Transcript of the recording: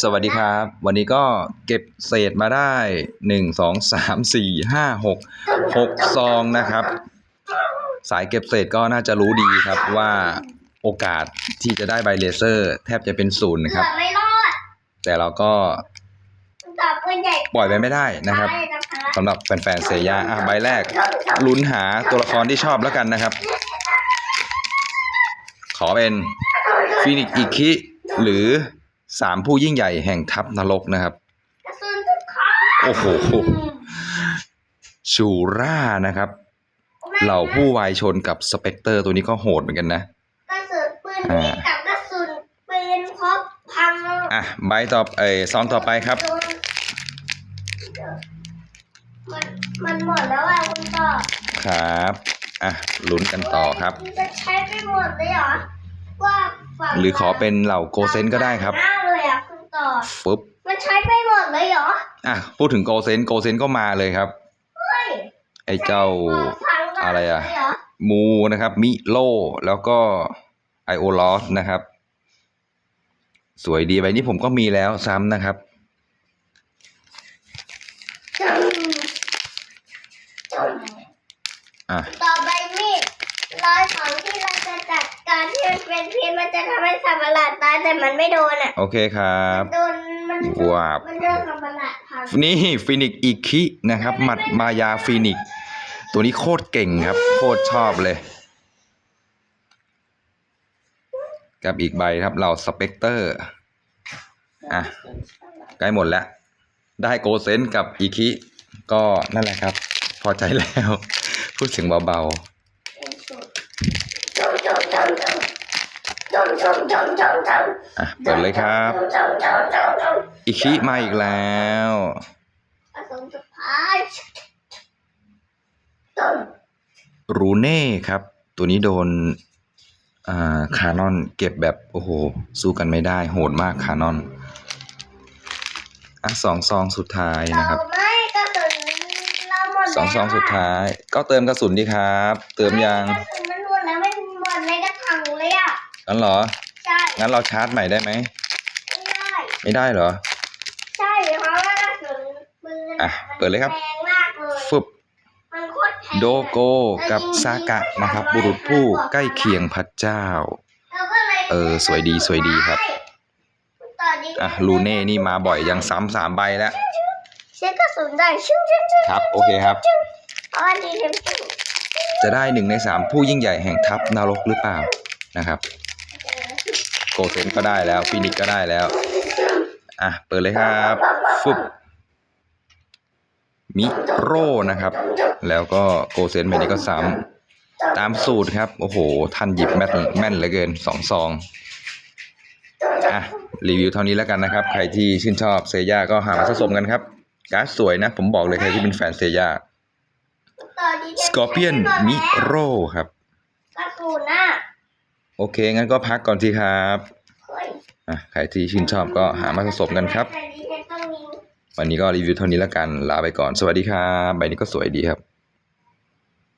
สวัสดีครับ วันนี้ก็เก็บเศษมาได้หนึ่งสองสามสี่ห้าหกหกซองนะครับ สายเก็บเศษก็น่าจะรู้ดีครับว่าโอกาสที่จะได้ใบเลเซอร์ แทบจะเป็นศูนย์นะครับเกือบไม่รอดแต่เราก็ต่อปืนใหญ่ปล่อยไปไม่ได้นะครับตายเลยนะคะสำหรับแฟนๆเซย่าอะใบแรกลุ้นหาตัวละครที่ชอบแล้วกันนะครับ ขอเป็นฟินิกอิคิหรือ สามผู้ยิ่งใหญ่แห่งทัพนรกนะครับกระสุนทุกข้อโอ้โหชูร่านะครับ เหล่าผู้วายชนกับสเปกเตอร์ตัวนี้ก็โหดเหมือนกันนะกระสุนปืนนี้กับกระสุนปืนพบพังอะใบต่อเอ้ยซองต่อไปครับโดนมันมันหมดแล้วอะคุณต่อครับอะลุ้นกันต่อครับมันจะใช้ไปหมดเลยเหรอว่าฝั่งหรือขอเป็นเหล่าโกเซนก็ได้ครับ หน้าเลยอะคุณต่อฟึบมันใช้ไปหมดเลยเหรอ อะ พูดถึงโกเซนโกเซนก็มาเลยครับ เฮ้ย ไอ้เจ้าฟังก่นอะไรอะเลยเหรมูนะครับ มิโล แล้วก็ไอโอลอสนะครับ สวยดีใบนี้ผมก็มีแล้วซ้ำนะครับอะต่อไปมีด ร้อยของที่เราจะจัดการที่มันเป็นพิษมันจะทำให้สัตว์ประหลาดตายแต่มันไม่โดนอะโอเคครับ โดนมันวาบมันโดนสัตว์ประหลาดพังนี่ฟินิกอิคินะครับหมัดมายาฟินิกตัวนี้โคตรเก่งครับ โคตรชอบเลย กับอีกใบครับเราสเปกเตอร์อะใกล้หมดแล้ว ได้โกเซนกับอิคิก็นั่นแหละครับ พอใจแล้ว พูดเสียงเบาเอะเปิดเลยครับจงจงจงจงจงอิคิมาอีกแล้วผสมสุดท้ายจงรูเน่ครับ ตัวนี้โดนอ่าคานอนเก็บแบบ โอ้โห สู้กันไม่ได้ โหดมากคานอน อะสองซองสุดท้ายนะครับต่อไม่กระสุนเราหมดแล้วสองซองสุดท้าย ก็เติมกระสุนดีครับ เติมยัง งั้นเหรอ ใช่งั้นเราชาร์จใหม่ได้ไหม ไม่ได้ ไม่ได้เหรอ ใช่เพราะว่ากระสุนปืนอะเปิดเลยครับ แพงมากเลยฟึบ มันโคตรแพงโดโกกับซากะนะครับ บุรุษผู้ใกล้เคียงพระเจ้า เราก็ลยเออสวยดีสวยดีครับ ต่อดีอะลูเน่นี่มาบ่อยยังซ้ำสามใบแล้ว เช็คกระสุนได้ชึ้งชึ้งชึ้งครับ โอเคครับ เพราะว่าดีเทมชึ้งจะได้หนึ่งในสามผู้ยิ่งใหญ่แห่งทัพนรกหรือเปล่านะครับ โกเซนก็ได้แล้วฟินิกก็ได้แล้ว อะ เปิดเลยครับฟึบมิโรนะครับ แล้วก็โกเซนไปนี้ก็ซ้ำตามสูตรครับ โอ้โห ท่านหยิบแม่นแม่นเหลือเกินสองซองอะ รีวิวเท่านี้แล้วกันนะครับ ใครที่ชื่นชอบเซย่าก็หามาสะสมกันครับ การ์ดสวยนะ ผมบอกเลยใครที่เป็นแฟนเซย่าต่อดีเทมสกอร์เปียนมิโรครับ กระสุนน่ะ โอเค งั้นก็พักก่อนทีครับอะใครที่ชื่นชอบก็หามาสะสมกันครับ วันนี้ก็รีวิวเท่านี้แล้วกันลาไปก่อนสวัสดีครับใบนี้ก็สวยดีครับ